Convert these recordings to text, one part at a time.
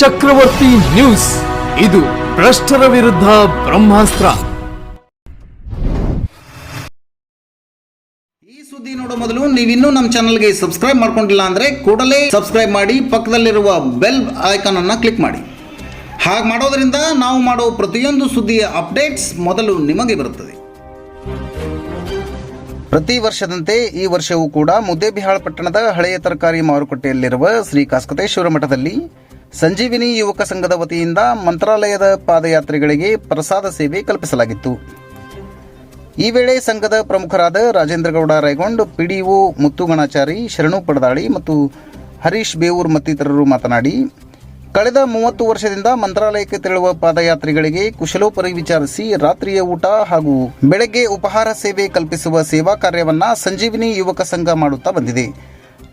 ಚಕ್ರವರ್ತಿ news. ಇದು ಭ್ರಷ್ಟರ ವಿರುದ್ಧ ಬ್ರಹ್ಮಾಸ್ತ್ರ. ಈ ಸುದ್ದಿ ನೋಡೋ ಮೊದಲು ನೀವಿನ್ನೂ ನಮ್ಮ ಚಾನಲ್ಗೆ ಸಬ್ಸ್ಕ್ರೈಬ್ ಮಾಡ್ಕೊಂಡಿಲ್ಲ ಅಂದ್ರೆ ಕೂಡಲೇ ಸಬ್ಸ್ಕ್ರೈಬ್ ಮಾಡಿ, ಪಕ್ಕದಲ್ಲಿರುವ ಬೆಲ್ ಐಕಾನ್ ಅನ್ನು ಕ್ಲಿಕ್ ಮಾಡಿ. ಹಾಗೆ ಮಾಡೋದ್ರಿಂದ ನಾವು ಮಾಡೋ ಪ್ರತಿಯೊಂದು ಸುದ್ದಿಯ ಅಪ್ಡೇಟ್ಸ್ ಮೊದಲು ನಿಮಗೆ ಬರುತ್ತದೆ. ಪ್ರತಿ ವರ್ಷದಂತೆ ಈ ವರ್ಷವೂ ಕೂಡ ಮುದ್ದೇಬಿಹಾಳ ಪಟ್ಟಣದ ಹಳೆಯ ತರಕಾರಿ ಮಾರುಕಟ್ಟೆಯಲ್ಲಿರುವ ಶ್ರೀ ಕಾಸ್ಕತೇಶ್ವರ ಮಠದಲ್ಲಿ ಸಂಜೀವಿನಿ ಯುವಕ ಸಂಘದ ವತಿಯಿಂದ ಮಂತ್ರಾಲಯದ ಪಾದಯಾತ್ರಿಗಳಿಗೆ ಪ್ರಸಾದ ಸೇವೆ ಕಲ್ಪಿಸಲಾಗಿತ್ತು. ಈ ವೇಳೆ ಸಂಘದ ಪ್ರಮುಖರಾದ ರಾಜೇಂದ್ರಗೌಡ ರೈಗೊಂಡ್ ಪಿಡಿಒ ಮುತ್ತುಗಣಾಚಾರಿ ಶರಣು ಪಡದಾಳಿ ಮತ್ತು ಹರೀಶ್ ಬೇವೂರ್ ಮತ್ತಿತರರು ಮಾತನಾಡಿ, ಕಳೆದ ಮೂವತ್ತು ವರ್ಷದಿಂದ ಮಂತ್ರಾಲಯಕ್ಕೆ ತೆರಳುವ ಪಾದಯಾತ್ರಿಗಳಿಗೆ ಕುಶಲೋಪರಿ ವಿಚಾರಿಸಿ ರಾತ್ರಿಯ ಊಟ ಹಾಗೂ ಬೆಳಗ್ಗೆ ಉಪಹಾರ ಸೇವೆ ಕಲ್ಪಿಸುವ ಸೇವಾ ಕಾರ್ಯವನ್ನ ಸಂಜೀವಿನಿ ಯುವಕ ಸಂಘ ಮಾಡುತ್ತಾ ಬಂದಿದೆ.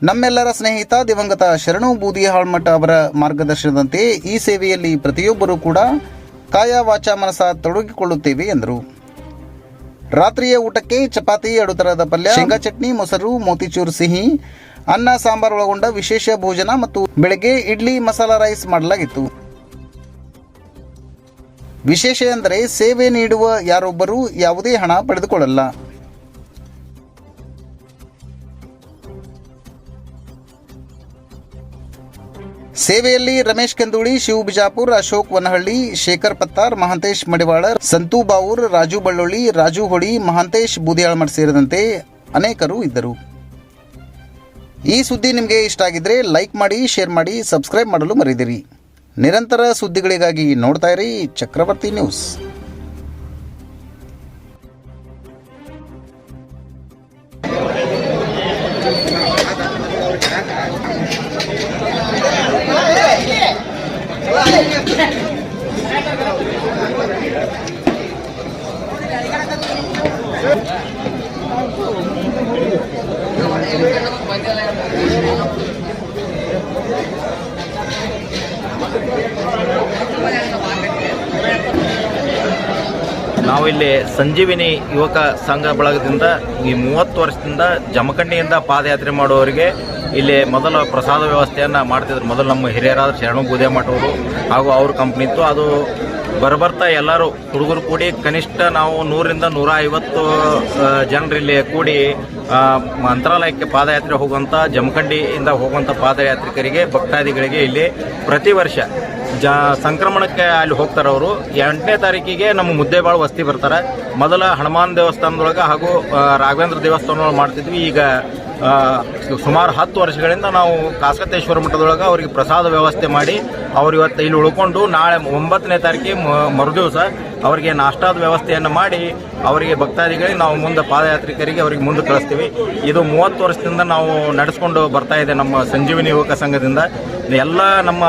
ನಮ್ಮೆಲ್ಲರ ಸ್ನೇಹಿತ ದಿವಂಗತ ಶರಣು ಬೂದಿಹಾಳ್ಮಠ ಅವರ ಮಾರ್ಗದರ್ಶನದಂತೆ ಈ ಸೇವೆಯಲ್ಲಿ ಪ್ರತಿಯೊಬ್ಬರೂ ಕೂಡ ಕಾಯ ವಾಚ ಮನಸ ತೊಡಗಿಕೊಳ್ಳುತ್ತೇವೆ ಎಂದರು. ರಾತ್ರಿಯ ಊಟಕ್ಕೆ ಚಪಾತಿ, ಅಡುತರದ ಪಲ್ಯ, ಶೇಂಗಾ ಚಟ್ನಿ, ಮೊಸರು, ಮೋತಿಚೂರ್ ಸಿಹಿ, ಅನ್ನ, ಸಾಂಬಾರ್ ಒಳಗೊಂಡ ವಿಶೇಷ ಭೋಜನ ಮತ್ತು ಬೆಳಗ್ಗೆ ಇಡ್ಲಿ ಮಸಾಲಾ ರೈಸ್ ಮಾಡಲಾಗಿತ್ತು. ವಿಶೇಷ ಎಂದರೆ ಸೇವೆ ನೀಡುವ ಯಾರೊಬ್ಬರೂ ಯಾವುದೇ ಹಣ ಪಡೆದುಕೊಳ್ಳಲ್ಲ. ಸೇವೆಯಲ್ಲಿ ರಮೇಶ್ ಕೆಂದೂಳಿ, ಶಿವ ಬಿಜಾಪುರ್, ಅಶೋಕ್ ವನಹಳ್ಳಿ, ಶೇಖರ್ ಪತ್ತಾರ್, ಮಹಾಂತೇಶ್ ಮಡಿವಾಳ ಸಂತು ಬಾವೂರ್, ರಾಜು ಬಳ್ಳೊಳ್ಳಿ, ರಾಜು ಹೊಳಿ ಮಹಾಂತೇಶ್ ಬೂದಿಯಾಳ್ಮಠ್ ಸೇರಿದಂತೆ ಅನೇಕರು ಇದ್ದರು. ಈ ಸುದ್ದಿ ನಿಮಗೆ ಇಷ್ಟ ಆಗಿದ್ರೆ ಲೈಕ್ ಮಾಡಿ, ಶೇರ್ ಮಾಡಿ, ಸಬ್ಸ್ಕ್ರೈಬ್ ಮಾಡಲು ಮರೆದಿರಿ ನಿರಂತರ ಸುದ್ದಿಗಳಿಗಾಗಿ ನೋಡ್ತಾ ಇರಿ ಚಕ್ರವರ್ತಿ ನ್ಯೂಸ್. ನಾವು ಇಲ್ಲಿ ಸಂಜೀವಿನಿ ಯುವಕ ಸಂಘ ಬಳಗದಿಂದ ಈ ಮೂವತ್ತು ವರ್ಷದಿಂದ ಜಮಖಂಡಿಯಿಂದ ಪಾದಯಾತ್ರೆ ಮಾಡುವವರಿಗೆ ಇಲ್ಲಿ ಮೊದಲ ಪ್ರಸಾದ ವ್ಯವಸ್ಥೆಯನ್ನು ಮಾಡ್ತಿದ್ರು. ಮೊದಲು ನಮ್ಮ ಹಿರಿಯರಾದ ಶರಣು ಬೂದೇಮಠ ಅವರು ಹಾಗೂ ಅವ್ರ ಕಂಪ್ನಿ ಇತ್ತು ಅದು ಬರಬರ್ತಾ ಎಲ್ಲರೂ ಹುಡುಗರು ಕೂಡಿ ಕನಿಷ್ಠ ನಾವು ನೂರಿಂದ ನೂರ ಐವತ್ತು ಜನರಿಲ್ಲಿ ಕೂಡಿ ಮಂತ್ರಾಲಯಕ್ಕೆ ಪಾದಯಾತ್ರೆ ಹೋಗುವಂಥ ಜಮಖಂಡಿಯಿಂದ ಹೋಗುವಂಥ ಪಾದಯಾತ್ರಿಕರಿಗೆ, ಭಕ್ತಾದಿಗಳಿಗೆ ಇಲ್ಲಿ ಪ್ರತಿ ವರ್ಷ ಜ, ಸಂಕ್ರಮಣಕ್ಕೆ ಅಲ್ಲಿ ಹೋಗ್ತಾರೆ ಅವರು. ಎಂಟನೇ ತಾರೀಕಿಗೆ ನಮ್ಮ ಮುದ್ದೇಬಾಳು ವಸ್ತಿ ಬರ್ತಾರೆ. ಮೊದಲ ಹನುಮಾನ್ ದೇವಸ್ಥಾನದೊಳಗೆ ಹಾಗೂ ರಾಘವೇಂದ್ರ ದೇವಸ್ಥಾನದೊಳಗೆ ಮಾಡ್ತಿದ್ವಿ. ಈಗ ಸುಮಾರು ಹತ್ತು ವರ್ಷಗಳಿಂದ ನಾವು ಕಾಸಕತೇಶ್ವರ ಮಠದೊಳಗೆ ಅವರಿಗೆ ಪ್ರಸಾದ ವ್ಯವಸ್ಥೆ ಮಾಡಿ ಅವ್ರು ಇವತ್ತು ಇಲ್ಲಿ ಉಳ್ಕೊಂಡು ನಾಳೆ ಒಂಬತ್ತನೇ ತಾರೀಕಿಗೆ ಮರುದಿವಸ ಅವರಿಗೆ ನಾಷ್ಟಾದ ವ್ಯವಸ್ಥೆಯನ್ನು ಮಾಡಿ ಅವರಿಗೆ ಭಕ್ತಾದಿಗಳಿಗೆ ನಾವು ಮುಂದೆ ಪಾದಯಾತ್ರಿಕರಿಗೆ ಅವರಿಗೆ ಮುಂದೆ ಕಳಿಸ್ತೀವಿ. ಇದು ಮೂವತ್ತು ವರ್ಷದಿಂದ ನಾವು ನಡೆಸ್ಕೊಂಡು ಬರ್ತಾ ಇದೆ ನಮ್ಮ ಸಂಜೀವಿನಿ ಯುವಕ ಸಂಘದಿಂದ. ಎಲ್ಲ ನಮ್ಮ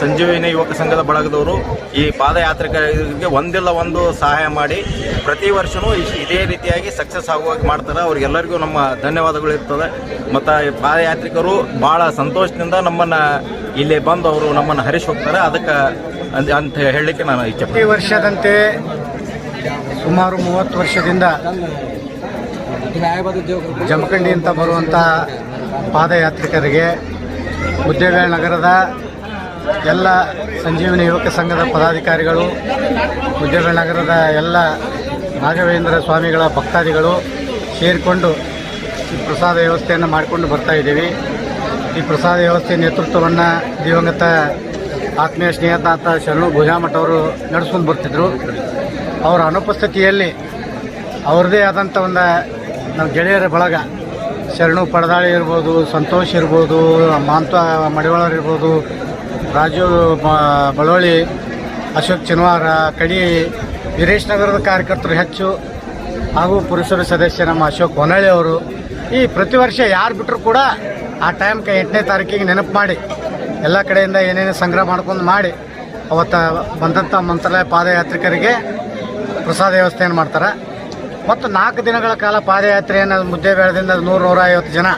ಸಂಜೀವಿನಿ ಯುವಕ ಸಂಘದ ಬಳಗದವರು ಈ ಪಾದಯಾತ್ರಿಕರಿಗೆ ಒಂದಿಲ್ಲ ಒಂದು ಸಹಾಯ ಮಾಡಿ ಪ್ರತಿ ವರ್ಷವೂ ಇದೇ ರೀತಿಯಾಗಿ ಸಕ್ಸಸ್ ಆಗುವಾಗಿ ಮಾಡ್ತಾರೆ. ಅವ್ರಿಗೆಲ್ಲರಿಗೂ ನಮ್ಮ ಧನ್ಯವಾದಗಳು ಇರ್ತದೆ. ಮತ್ತು ಪಾದಯಾತ್ರಿಕರು ಭಾಳ ಸಂತೋಷದಿಂದ ನಮ್ಮನ್ನು ಇಲ್ಲಿ ಬಂದು ಅವರು ನಮ್ಮನ್ನು ಹರಿಸಿ ಹೋಗ್ತಾರೆ. ಅದಕ್ಕೆ ಅಂದ್- ಅಂತ ಹೇಳಲಿಕ್ಕೆ ನಾನು ಇಚ್ಛೆ ಪ್ರತಿ ವರ್ಷದಂತೆ ಸುಮಾರು ಮೂವತ್ತು ವರ್ಷದಿಂದ ಜಮಖಂಡಿ ಅಂತ ಬರುವಂಥ ಪಾದಯಾತ್ರಿಕರಿಗೆ ಮುದ್ದೇಬೇಳ ನಗರದ ಎಲ್ಲ ಸಂಜೀವಿನಿ ಯುವಕ ಸಂಘದ ಪದಾಧಿಕಾರಿಗಳು ಮುದ್ದೇಬೇಳ ನಗರದ ಎಲ್ಲ ರಾಘವೇಂದ್ರ ಸ್ವಾಮಿಗಳ ಭಕ್ತಾದಿಗಳು ಸೇರಿಕೊಂಡು ಈ ಪ್ರಸಾದ ವ್ಯವಸ್ಥೆಯನ್ನು ಮಾಡಿಕೊಂಡು ಬರ್ತಾ ಇದ್ದೀವಿ. ಈ ಪ್ರಸಾದ ವ್ಯವಸ್ಥೆ ನೇತೃತ್ವವನ್ನು ದಿವಂಗತ ಆತ್ಮೀಯ ಸ್ನೇಹಿತಾತ ಶರಣು ಭುಜಾಮಠ ಅವರು ನಡೆಸ್ಕೊಂಡು ಬರ್ತಿದ್ರು. ಅವರ ಅನುಪಸ್ಥಿತಿಯಲ್ಲಿ ಅವ್ರದ್ದೇ ಆದಂಥ ಒಂದು ನಮ್ಮ ಗೆಳೆಯರ ಬಳಗ, ಶರಣು ಪಡದಾಳಿ ಇರ್ಬೋದು, ಸಂತೋಷ್ ಇರ್ಬೋದು, ಮಾಂತ ಮಡಿವಾಳರ್ ಇರ್ಬೋದು, ರಾಜು ಬಳೋಳಿ ಅಶೋಕ್ ಚಿನ್ವಾರ, ಕಡಿ ವೀರೇಶ್ ನಗರದ ಕಾರ್ಯಕರ್ತರು ಹೆಚ್ಚು, ಹಾಗೂ ಪುರುಷರ ಸದಸ್ಯ ನಮ್ಮ ಅಶೋಕ್ ಹೊನಳ್ಳಿ ಅವರು. ಈ ಪ್ರತಿ ವರ್ಷ ಯಾರು ಬಿಟ್ಟರು ಕೂಡ ಆ ಟೈಮ್ಗೆ ಎಂಟನೇ ತಾರೀಕಿಗೆ ನೆನಪು ಮಾಡಿ. ಎಲ್ಲ ಕಡೆಯಿಂದ ಏನೇನು ಸಂಗ್ರಹ ಮಾಡ್ಕೊಂಡು ಮಾಡಿ ಅವತ್ತು ಬಂದಂಥ ಮಂತ್ರಾಲಯ ಪಾದಯಾತ್ರಿಕರಿಗೆ ಪ್ರಸಾದ ವ್ಯವಸ್ಥೆಯನ್ನು ಮಾಡ್ತಾರೆ. ಮತ್ತು ನಾಲ್ಕು ದಿನಗಳ ಕಾಲ ಪಾದಯಾತ್ರೆಯನ್ನು ಮುದ್ದೆ ಬೇಳದಿಂದ ನೂರು ನೂರ ಐವತ್ತು ಜನ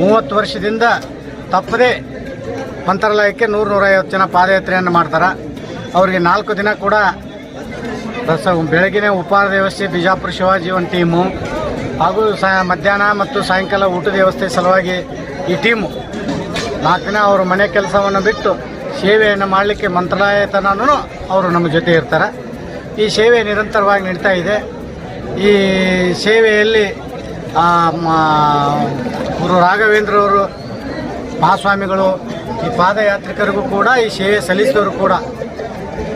ಮೂವತ್ತು ವರ್ಷದಿಂದ ತಪ್ಪದೇ ಮಂತ್ರಾಲಯಕ್ಕೆ ನೂರು ನೂರೈವತ್ತು ಜನ ಪಾದಯಾತ್ರೆಯನ್ನು ಮಾಡ್ತಾರೆ. ಅವರಿಗೆ ನಾಲ್ಕು ದಿನ ಕೂಡ ರಸ, ಬೆಳಗಿನ ಉಪಹಾರ ವ್ಯವಸ್ಥೆ, ಬಿಜಾಪುರ ಶಿವಾಜಿ ಒಂದು ಟೀಮು, ಹಾಗೂ ಸ ಮಧ್ಯಾಹ್ನ ಮತ್ತು ಸಾಯಂಕಾಲ ಊಟದ ವ್ಯವಸ್ಥೆ ಸಲುವಾಗಿ ಈ ಟೀಮು ನಾಲ್ಕು ದಿನ ಅವರು ಮನೆ ಕೆಲಸವನ್ನು ಬಿಟ್ಟು ಸೇವೆಯನ್ನು ಮಾಡಲಿಕ್ಕೆ ಮಂತ್ರಾಲಯ ತನೂ ಅವರು ನಮ್ಮ ಜೊತೆ ಇರ್ತಾರೆ. ಈ ಸೇವೆ ನಿರಂತರವಾಗಿ ನಡೀತಾ ಇದೆ. ಈ ಸೇವೆಯಲ್ಲಿ ಗುರು ರಾಘವೇಂದ್ರವರು, ಮಹಾಸ್ವಾಮಿಗಳು, ಈ ಪಾದಯಾತ್ರಿಕರಿಗೂ ಕೂಡ ಈ ಸೇವೆ ಸಲ್ಲಿಸಿದವರು ಕೂಡ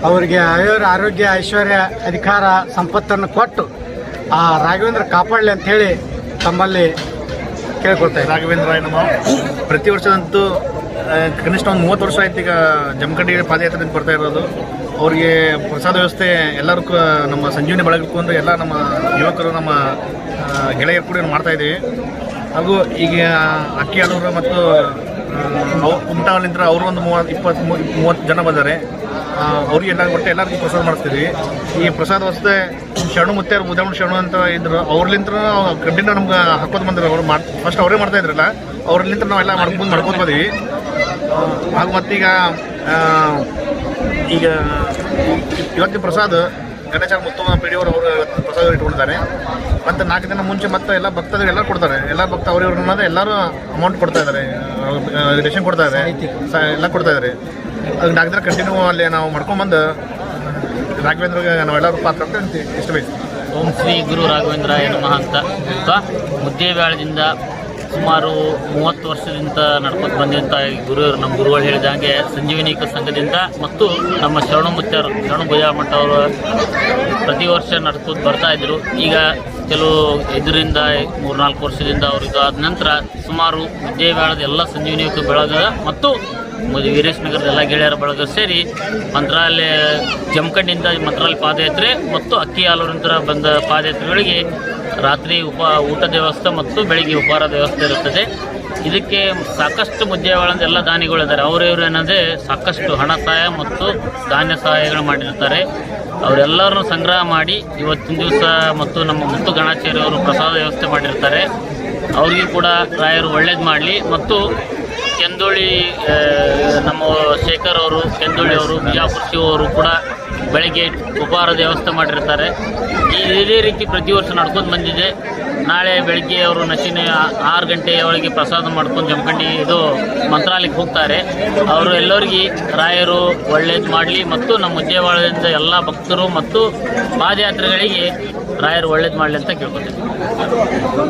ಅವರಿಗೆ ಅಯೋರ ಆರೋಗ್ಯ, ಐಶ್ವರ್ಯ, ಅಧಿಕಾರ, ಸಂಪತ್ತನ್ನು ಕೊಟ್ಟು ಆ ರಾಘವೇಂದ್ರ ಕಾಪಾಡಲಿ ಅಂಥೇಳಿ ತಮ್ಮಲ್ಲಿ ಕೇಳ್ಕೊಳ್ತಾ ರಾಘವೇಂದ್ರ ರಾಘವೇಂದ್ರ ನಮ್ಮ ಪ್ರತಿ ವರ್ಷದಂತೂ ಕನಿಷ್ಠ ಒಂದು ಮೂವತ್ತು ವರ್ಷ ಆಯ್ತು ಈಗ ಜಮಖಂಡಿ ಪಾದಯಾತ್ರೆಯಿಂದ ಬರ್ತಾ ಇರೋದು. ಅವರಿಗೆ ಪ್ರಸಾದ ವ್ಯವಸ್ಥೆ ಎಲ್ಲರೂ ನಮ್ಮ ಸಂಜೀವನಿ ಬಳಗಕ್ಕೆ ಎಲ್ಲ ನಮ್ಮ ಯುವಕರು ನಮ್ಮ ಗೆಳೆಯರು ಕೂಡ ಮಾಡ್ತಾ ಇದ್ದೀವಿ. ಹಾಗೂ ಈಗ ಅಕ್ಕಿ ಆಲೂರು ಮತ್ತು ಕುಮಟಾವಲ್ಲಿಂದ ಅವರು ಒಂದು ಮೂವತ್ತು ಇಪ್ಪತ್ತು ಮೂವತ್ತು ಜನ ಬಂದಾರೆ ಅವ್ರಿಗೆ ಅವ್ರಿಗೆಲ್ಲ ಒಟ್ಟು ಎಲ್ಲರಿಗೂ ಪ್ರಸಾದ ಮಾಡಿಸ್ತೀವಿ. ಈ ಪ್ರಸಾದ ವ್ಯವಸ್ಥೆ ಶರಣು ಮುತ್ಯಾರು ಮುದ್ದಮ್ಮ ಶರಣು ಅಂತ ಇದ್ರು. ನಾವು ಕಡ್ಡಿನ ನಮ್ಗೆ ಹಾಕೋದು ಬಂದ್ರೆ ಅವ್ರು ಮಾಡ್ ಫಸ್ಟ್ ಅವರೇ ಮಾಡ್ತಾ ಇದ್ರಲ್ಲ ಅವ್ರಲಿಂತ್ರ ನಾವೆಲ್ಲ ಮಾಡ್ಕೊಂಡು ಮಾಡ್ಕೊಂಡು ಬಂದ್ವಿ. ಹಾಗೂ ಮತ್ತೀಗ ಈಗ ಇವತ್ತಿನ ಪ್ರಸಾದ ಗಣೇಶ ಮುತ್ತು ಪಿಡಿಯವರು ಅವರು ಇವತ್ತು ಪ್ರಸಾದ ಇಟ್ಕೊಂಡಿದ್ದಾರೆ. ಮತ್ತು ನಾಲ್ಕು ದಿನ ಮುಂಚೆ ಮತ್ತೆ ಎಲ್ಲ ಭಕ್ತರು ಎಲ್ಲ ಕೊಡ್ತಾರೆ. ಎಲ್ಲ ಭಕ್ತ ಅವ್ರ ಇವ್ರು ಅನ್ನೋದು ಎಲ್ಲರೂ ಅಮೌಂಟ್ ಕೊಡ್ತಾ ಇದ್ದಾರೆ. ರೇಷನ್ ಕೊಡ್ತಾ ಇದ್ದಾರೆ. ಎಲ್ಲ ಕೊಡ್ತಾ ಇದ್ದಾರೆ. ಅದು ನಾಲ್ಕು ದಿನ ಕಂಟಿನ್ಯೂ ಅಲ್ಲಿ ನಾವು ಮಾಡ್ಕೊಂಬಂದು ರಾಘವೇಂದ್ರಗೆ ನಾವೆಲ್ಲರೂ ಪಾತ್ರ ಅಂತ ಓಂ ಶ್ರೀ ಗುರು ರಾಘವೇಂದ್ರ ನಮಃ ಅಂತ ಹೇಳ್ತಾ ಮುದ್ದೇಬೇಳದಿಂದ ಸುಮಾರು ಮೂವತ್ತು ವರ್ಷದಿಂದ ನಡ್ಕೊಂಡು ಬಂದಂಥ ಗುರು ನಮ್ಮ ಗುರುಗಳು ಹೇಳಿದಂಗೆ ಸಂಜೀವಿನಿಕ ಸಂಘದಿಂದ ಮತ್ತು ನಮ್ಮ ಶರಣ ಮುತ್ತರು ಶರಣ ಭುಜ ಮಠ ಅವರು ಪ್ರತಿ ವರ್ಷ ನಡ್ಕೊಂಡು ಬರ್ತಾ ಇದ್ರು. ಈಗ ಕೆಲವು ಇದರಿಂದ ಮೂರ್ನಾಲ್ಕು ವರ್ಷದಿಂದ ಅವರು ಇದು ಆದ ನಂತರ ಸುಮಾರು ಮುದ್ದೇಬೇಳದ ಎಲ್ಲ ಸಂಜೀವನಿಕ ಬೆಳೆದ ಮತ್ತು ಮುದಿ ವೀರೇಶ್ ನಗರದ ಎಲ್ಲ ಗೆಳೆಯರ ಬಳಗ ಸೇರಿ ಮಂತ್ರಾಲಯ ಜಮಖಂಡಿಯಿಂದ ಮಂತ್ರಾಲಯ ಪಾದಯಾತ್ರೆ ಮತ್ತು ಅಕ್ಕಿ ಹಾಲೂರಿಂದ ಬಂದ ಪಾದಯಾತ್ರೆಗಳಿಗೆ ರಾತ್ರಿ ಉಪ ಊಟದ ವ್ಯವಸ್ಥೆ ಮತ್ತು ಬೆಳಿಗ್ಗೆ ಉಪಹಾರದ ವ್ಯವಸ್ಥೆ ಇರುತ್ತದೆ. ಇದಕ್ಕೆ ಸಾಕಷ್ಟು ಮುದ್ದೆಗಳಂದ ಎಲ್ಲ ದಾನಿಗಳಿದ್ದಾರೆ ಅವರಿವರು ಏನಂದರೆ ಸಾಕಷ್ಟು ಹಣ ಸಹಾಯ ಮತ್ತು ಧಾನ್ಯ ಸಹಾಯಗಳು ಮಾಡಿರ್ತಾರೆ. ಅವರೆಲ್ಲರನ್ನು ಸಂಗ್ರಹ ಮಾಡಿ ಇವತ್ತಿನ ದಿವಸ ಮತ್ತು ನಮ್ಮ ಮುತ್ತು ಗಣಾಚಾರ್ಯವರು ಪ್ರಸಾದ ವ್ಯವಸ್ಥೆ ಮಾಡಿರ್ತಾರೆ. ಅವ್ರಿಗೂ ಕೂಡ ರಾಯರು ಒಳ್ಳೇದು ಮಾಡಲಿ. ಮತ್ತು ಕೆಂದೋಳಿ ನಮ್ಮ ಶೇಖರ್ ಅವರು, ಕೆಂದೋಳಿ ಅವರು, ಬಿಜಾಪುರ ಶಿವ ಅವರು ಕೂಡ ಬೆಳಗ್ಗೆ ಉಪಹಾರದ ವ್ಯವಸ್ಥೆ ಮಾಡಿರ್ತಾರೆ. ಈ ಇದೇ ರೀತಿ ಪ್ರತಿ ವರ್ಷ ನಡ್ಕೊಂಡು ಬಂದಿದೆ. ನಾಳೆ ಬೆಳಗ್ಗೆ ಅವರು ನಶಿನ ಆರು ಗಂಟೆಯ ಒಳಗೆ ಪ್ರಸಾದ ಮಾಡ್ಕೊಂಡು ಜಮಖಂಡಿ ಇದು ಮಂತ್ರಾಲಯಕ್ಕೆ ಹೋಗ್ತಾರೆ. ಅವರು ಎಲ್ಲರಿಗೆ ರಾಯರು, ಒಳ್ಳೇದು ಮಾಡಲಿ ಮತ್ತು ನಮ್ಮ ಉದ್ಯವಾಳದಿಂದ ಎಲ್ಲ ಭಕ್ತರು ಮತ್ತು ಪಾದಯಾತ್ರೆಗಳಿಗೆ ರಾಯರು ಒಳ್ಳೇದು ಮಾಡಲಿ ಅಂತ ಕೇಳ್ಕೊತೀನಿ